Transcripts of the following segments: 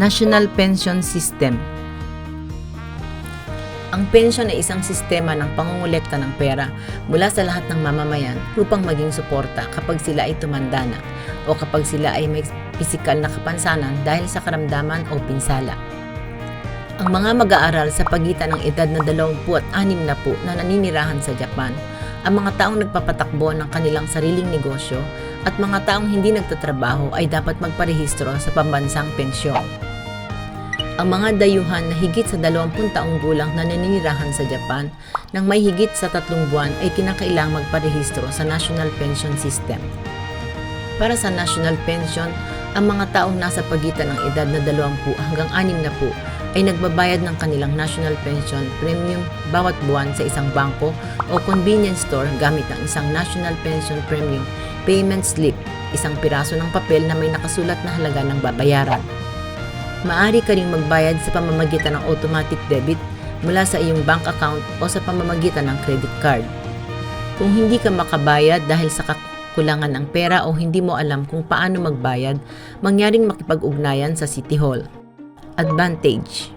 National Pension System Ang pensyon ay isang sistema ng pangungulekta ng pera mula sa lahat ng mamamayan upang maging suporta kapag sila ay tumanda na o kapag sila ay may pisikal na kapansanan dahil sa karamdaman o pinsala. Ang mga mag-aaral sa pagitan ng edad na 20 at 60 na po na naninirahan sa Japan, ang mga taong nagpapatakbo ng kanilang sariling negosyo at mga taong hindi nagtatrabaho ay dapat magparehistro sa pambansang pensyon. Ang mga dayuhan na higit sa 20 taong gulang na naninirahan sa Japan nang may higit sa tatlong buwan ay kinakailang magparehistro sa National Pension System. Para sa National Pension, ang mga taong nasa pagitan ng edad na 20 hanggang 60 na po ay nagbabayad ng kanilang National Pension Premium bawat buwan sa isang bangko o convenience store gamit ang isang National Pension Premium Payment Slip, isang piraso ng papel na may nakasulat na halaga ng babayaran. Maari ka ring magbayad sa pamamagitan ng automatic debit mula sa iyong bank account o sa pamamagitan ng credit card. Kung hindi ka makabayad dahil sa kakulangan ng pera o hindi mo alam kung paano magbayad, mangyaring makipag-ugnayan sa City Hall. Advantage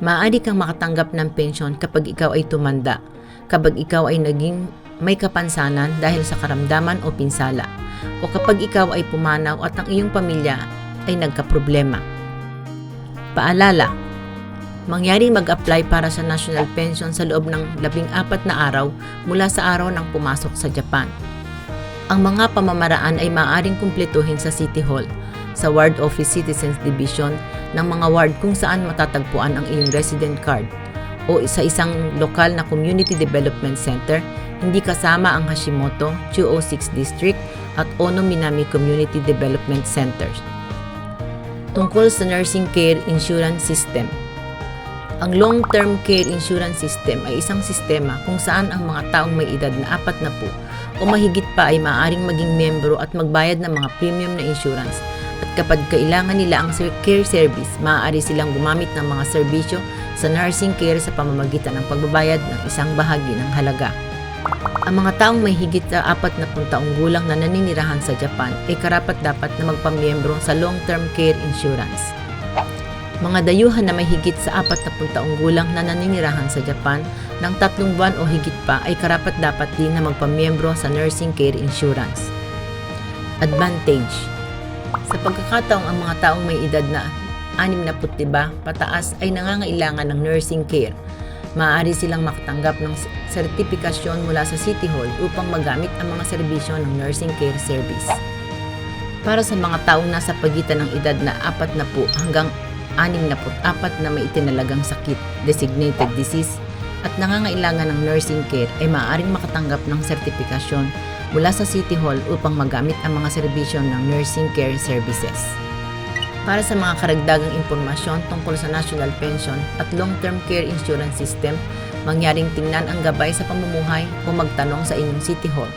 Maaari kang makatanggap ng pensyon kapag ikaw ay tumanda, kapag ikaw ay naging may kapansanan dahil sa karamdaman o pinsala, o kapag ikaw ay pumanaw at ang iyong pamilya ay nagkaproblema. Paalala, mangyaring mag-apply para sa national pension sa loob ng labing apat na araw mula sa araw ng pumasok sa Japan. Ang mga pamamaraan ay maaaring kumpletuhin sa City Hall, sa Ward Office Citizens Division ng mga ward kung saan matatagpuan ang iyong resident card o sa isang lokal na Community Development Center, hindi kasama ang Hashimoto, 206 District at Ono Minami Community Development Centers tungkol sa Nursing Care Insurance System. Ang Long-Term Care Insurance System ay isang sistema kung saan ang mga taong may edad na apat na po o mahigit pa ay maaaring maging membro at magbayad ng mga premium na insurance at kapag kailangan nila ang care service, maaari silang gumamit ng mga serbisyo sa nursing care sa pamamagitan ng pagbabayad ng isang bahagi ng halaga. Ang mga taong may higit sa apat na taong gulang na naninirahan sa Japan ay karapat-dapat na magpamiyembro sa long-term care insurance. Mga dayuhan na may higit sa apat na taong gulang na naninirahan sa Japan ng tatlong buwan o higit pa ay karapat-dapat din na magpamiyembro sa nursing care insurance. Advantage Sa pagkakataong ang mga taong may edad na 65 pataas ay nangangailangan ng nursing care, maaari silang makatanggap ng sertifikasyon mula sa City Hall upang magamit ang mga serbisyo ng nursing care service. Para sa mga taong nasa pagitan ng edad na 4 na po hanggang 64 na may itinalagang sakit, designated disease, at nangangailangan ng nursing care ay maaaring makatanggap ng sertifikasyon mula sa City Hall upang magamit ang mga serbisyo ng nursing care services. Para sa mga karagdagang impormasyon tungkol sa National Pension at Long-Term Care Insurance System, mangyaring tingnan ang gabay sa pamumuhay o magtanong sa inyong City Hall.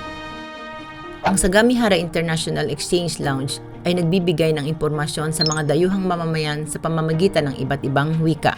Ang Sagamihara International Exchange Lounge ay nagbibigay ng impormasyon sa mga dayuhang mamamayan sa pamamagitan ng iba't ibang wika.